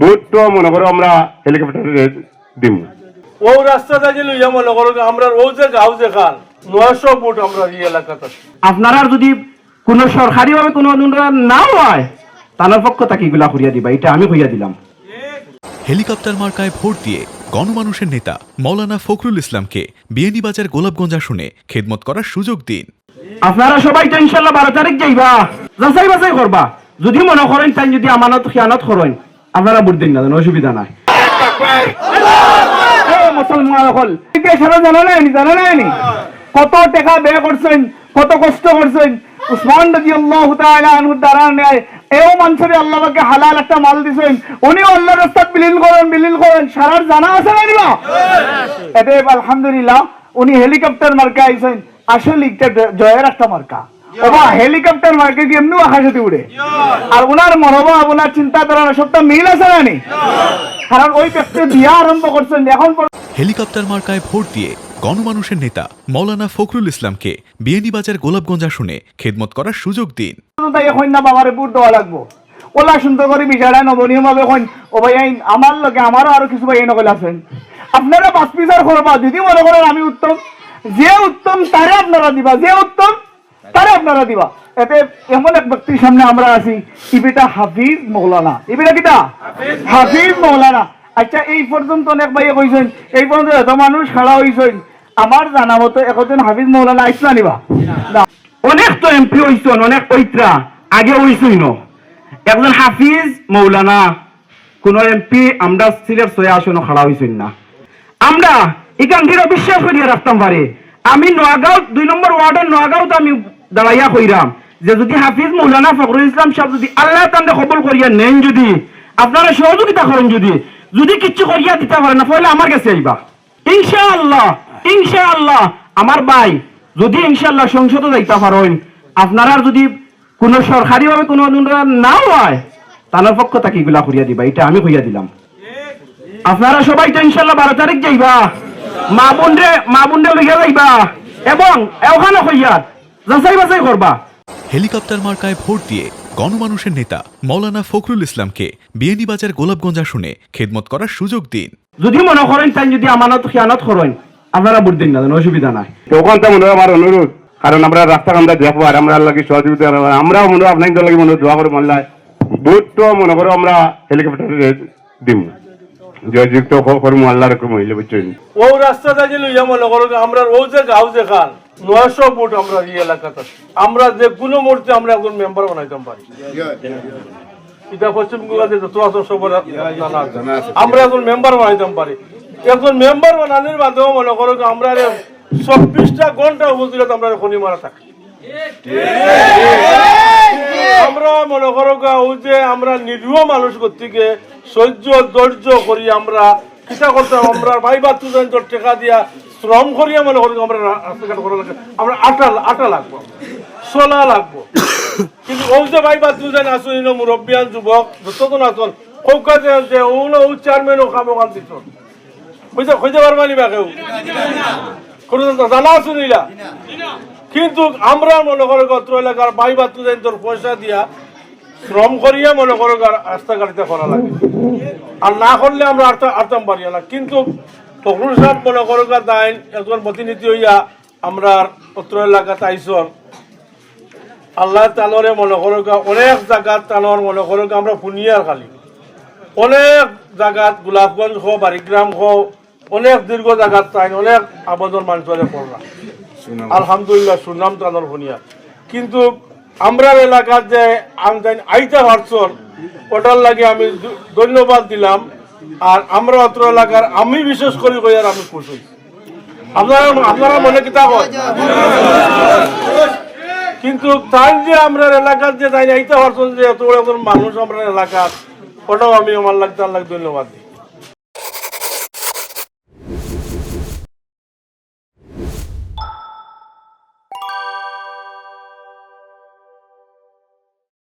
বুটটো মনে করো আমরা হেলিকপ্টারে দিম। ও রাস্তাটা যে লইয়া মনে করো আমরা ও যে গাঁও যে খান নয়শো ফুট আমরা এই এলাকাতে। আপনারা যদি কোনো সরকারিভাবে কোনো অনুদান না হয় তার পক্ষ তাকে এগুলা করিয়া দিবা এটা আমি কইয়া দিলাম। হেলিকপ্টার মার্কায় ভোট দিয়ে গণমানুষের নেতা মৌলানা ফখরুল ইসলামকে বিয়ানীবাজার গোলাপগঞ্জ আসনে খেদমত করার সুযোগ দিন। আপনারা সবাই তো ইনশাল্লাহ বারো তারিখ যাইবা। যাচাই বাছাই করবা। যদি মনে করেন তাই যদি আমানত খিয়ানত করেন। আপনারা ভোট দিন না অসুবিধা নাই। কত কষ্ট হালাল মাল দিছেন। জানা আছে এতে আলহামদুলিল্লাহ, উনি হেলিকপ্টার মার্কা আইছেন। আসলে জয়ের একটা মার্কা। ওবা হেলিকপ্টার মার্কে কি এমনি আকাশে উড়ে আর উনার মনোভাব উনার চিন্তাধারা সবটা মিল আছে না কারণ ওই ব্যক্তি বিয়া আরম্ভ করছেন এখন হেলিকপ্টার মার্কায় ভোট দিয়ে গণমানুষের নেতা মৌলানা ফখরুল ইসলামকে বিয়ানীবাজার গোলাপগঞ্জ আসনে খেদমত করার সুযোগ দিন। তাই বাবারে বুট দেওয়া লাগবো। ওলা সুন্দর করে বিচারা নবনীয় ভাবে ও ভাই আইন আমার লগে আমারও আরও কিছু ভাই নকল আছেন। আপনারা পাঁচ পিসার করবা যদি মনে করেন আমি উত্তম যে উত্তম তারে আপনারা দিবা যে উত্তম তারে আপনারা দিবা। এতে এমন এক ব্যক্তির সামনে আমরা আছি ইবিটা হাফিজ মৌলানা। ইবিটা কিটা হাফিজ। মৌলানা। আচ্ছা এই পর্যন্ত অনেক ভাইয়ে কইছেন এই পর্যন্ত এত মানুষ খাড়া হইছেন। আমার জানা মতো একজন হাফিজ মৌলানা আইসলা নিবা। অনেক তো এমপি হইছেন অনেক পৈত্রা। আগে হইছই ন। একজন হাফিজ মৌলানা কোন এমপি আমরা সিলেট ছয় আসন খাড়া হইছেন না। আমরা এখান থেকে বিশ্বাস করিয়া রাখতাম পারে। আমি নোয়াগাঁও দুই নম্বর ওয়ার্ডের নোয়াগাঁও আমি দাঁড়াইয়া কইরাম, যে যদি হাফিজ মৌলানা ফখরুল ইসলাম সাহেব যদি আল্লাহ তান্ডে খবর করিয়া নেন যদি, আপনারা সহযোগিতা করেন যদি যদি কিচ্ছু করিয়া দিতে পারেন না তাহলে আমার কাছে আইবা। ইনশাআল্লাহ ইনশাআল্লাহ। আমার ভাই, যদি ইনশাআল্লাহ সংসদে যাইতে পারেন, আপনারা যদি কোনো সরকারিভাবে কোনো অনুদান না হয় তার পক্ষ তাকে এগুলা করিয়া দিবা, এটা আমি কইয়া দিলাম। আপনারা সবাই তো ইনশাল্লাহ বারো তারিখ যাইবা, মা বোনরে মা বোনরে লইয়া যাইবা, এবং ওখানে কইয়া যাচাই বাছাই করবা। হেলিকপ্টার মার্কায় ভোট দিয়ে গণমানুষের নেতা মৌলানা ফখরুল ইসলামকে বিয়ানীবাজার গোলাপগঞ্জ আসনে খেদমত করার সুযোগ দিন। যদি মনে করেন তাই যদি আমানত খিয়ানত করেন আপনারা ভোট দিন না অসুবিধা নাই। তখন তো মনে হয় আমার অনুরোধ কারণ আমরা রাস্তা আমরা দেখব আর আমরা লাগে সহযোগিতা। আমরাও মনে হয় আপনাদের লাগে মনে হয় দোয়া করে মানলায় বুটটো মনে করো আমরা হেলিকপ্টারে দিম জয়যুক্ত আল্লাহ রকম হইলে বুঝছেন ও রাস্তাটা যে লইয়া মনে করো আমরা ও যে গাঁও যে খান নয়শো ফুট আমরা এই এলাকাতে আমরা যে কোনো মুহূর্তে আমরা একজন মেম্বার বানাইতাম পারি এটা পশ্চিমবঙ্গে যত আছে সবার আমরা একজন মেম্বার বানাইতাম পারি একজন মেম্বার বানানোর মাধ্যমে মনে করো যে আমরা রে চব্বিশটা ঘণ্টা উপস্থিত আমরা খনি মারা থাকি। আমরা মনে করো গা, ওই যে আমরা নিরীহ মানুষ করতে সহ্য ধৈর্য করি আমরা কিতা করতে আমরা ভাই বা তুজন টাকা দিয়া শ্রম করিয়া মনে করি আমরা রাস্তাঘাট করা লাগে আমরা আটা আটা লাগবো সোলা লাগবো। কিন্তু ওই যে ভাই বা তুজন আসুন ইনো মুরব্বিয়ান যুবক যতজন আসন কৌকাতে যে ওগুলো ও চেয়ারম্যান ও কাম ওখান দিত বুঝতে খুঁজতে পারবা নিবা কেউ? জানা আসুন কিন্তু আমরা মনে করো অত্র এলাকার বাই বাত্র তোর পয়সা দিয়া শ্রম করিয়া মনে করো আর রাস্তাঘাটিতে করা লাগে। আর না করলে আমরা আরতা- আরতাম পারি না কিন্তু ফখরুল সাহেব মনে করো দাইন একজন প্রতিনিধি হইয়া আমরা অত্র এলাকাতে আইসন। আল্লাহ তালরে মনে করো অনেক জায়গাত তালর মনে করো আমরা পুনিয়ার খালি। অনেক জায়গাত গোলাপগঞ্জ হোক বারিগ্রাম হোক অনেক দীর্ঘ জায়গাত তাই অনেক আবেদন মানুষের পড়লাম আলহামদুলিল্লাহ সুনাম তানোর ভুনিয়া। কিন্তু আমরা এলাকার যে আমদানি আইতা পারছন ওটার লাগে আমি ধন্যবাদ দিলাম। আর আমরা অত্র এলাকার আমি বিশেষ করে কই আর আমি খুশি আপনারা আপনারা মনে কিতা কিন্তু তাই যে আমরা এলাকার যে তাই আইতা পারছন যে এত বড় মানুষ আমরা এলাকার ওটাও আমি আমার লাগতে আল্লাহ ধন্যবাদ দিই।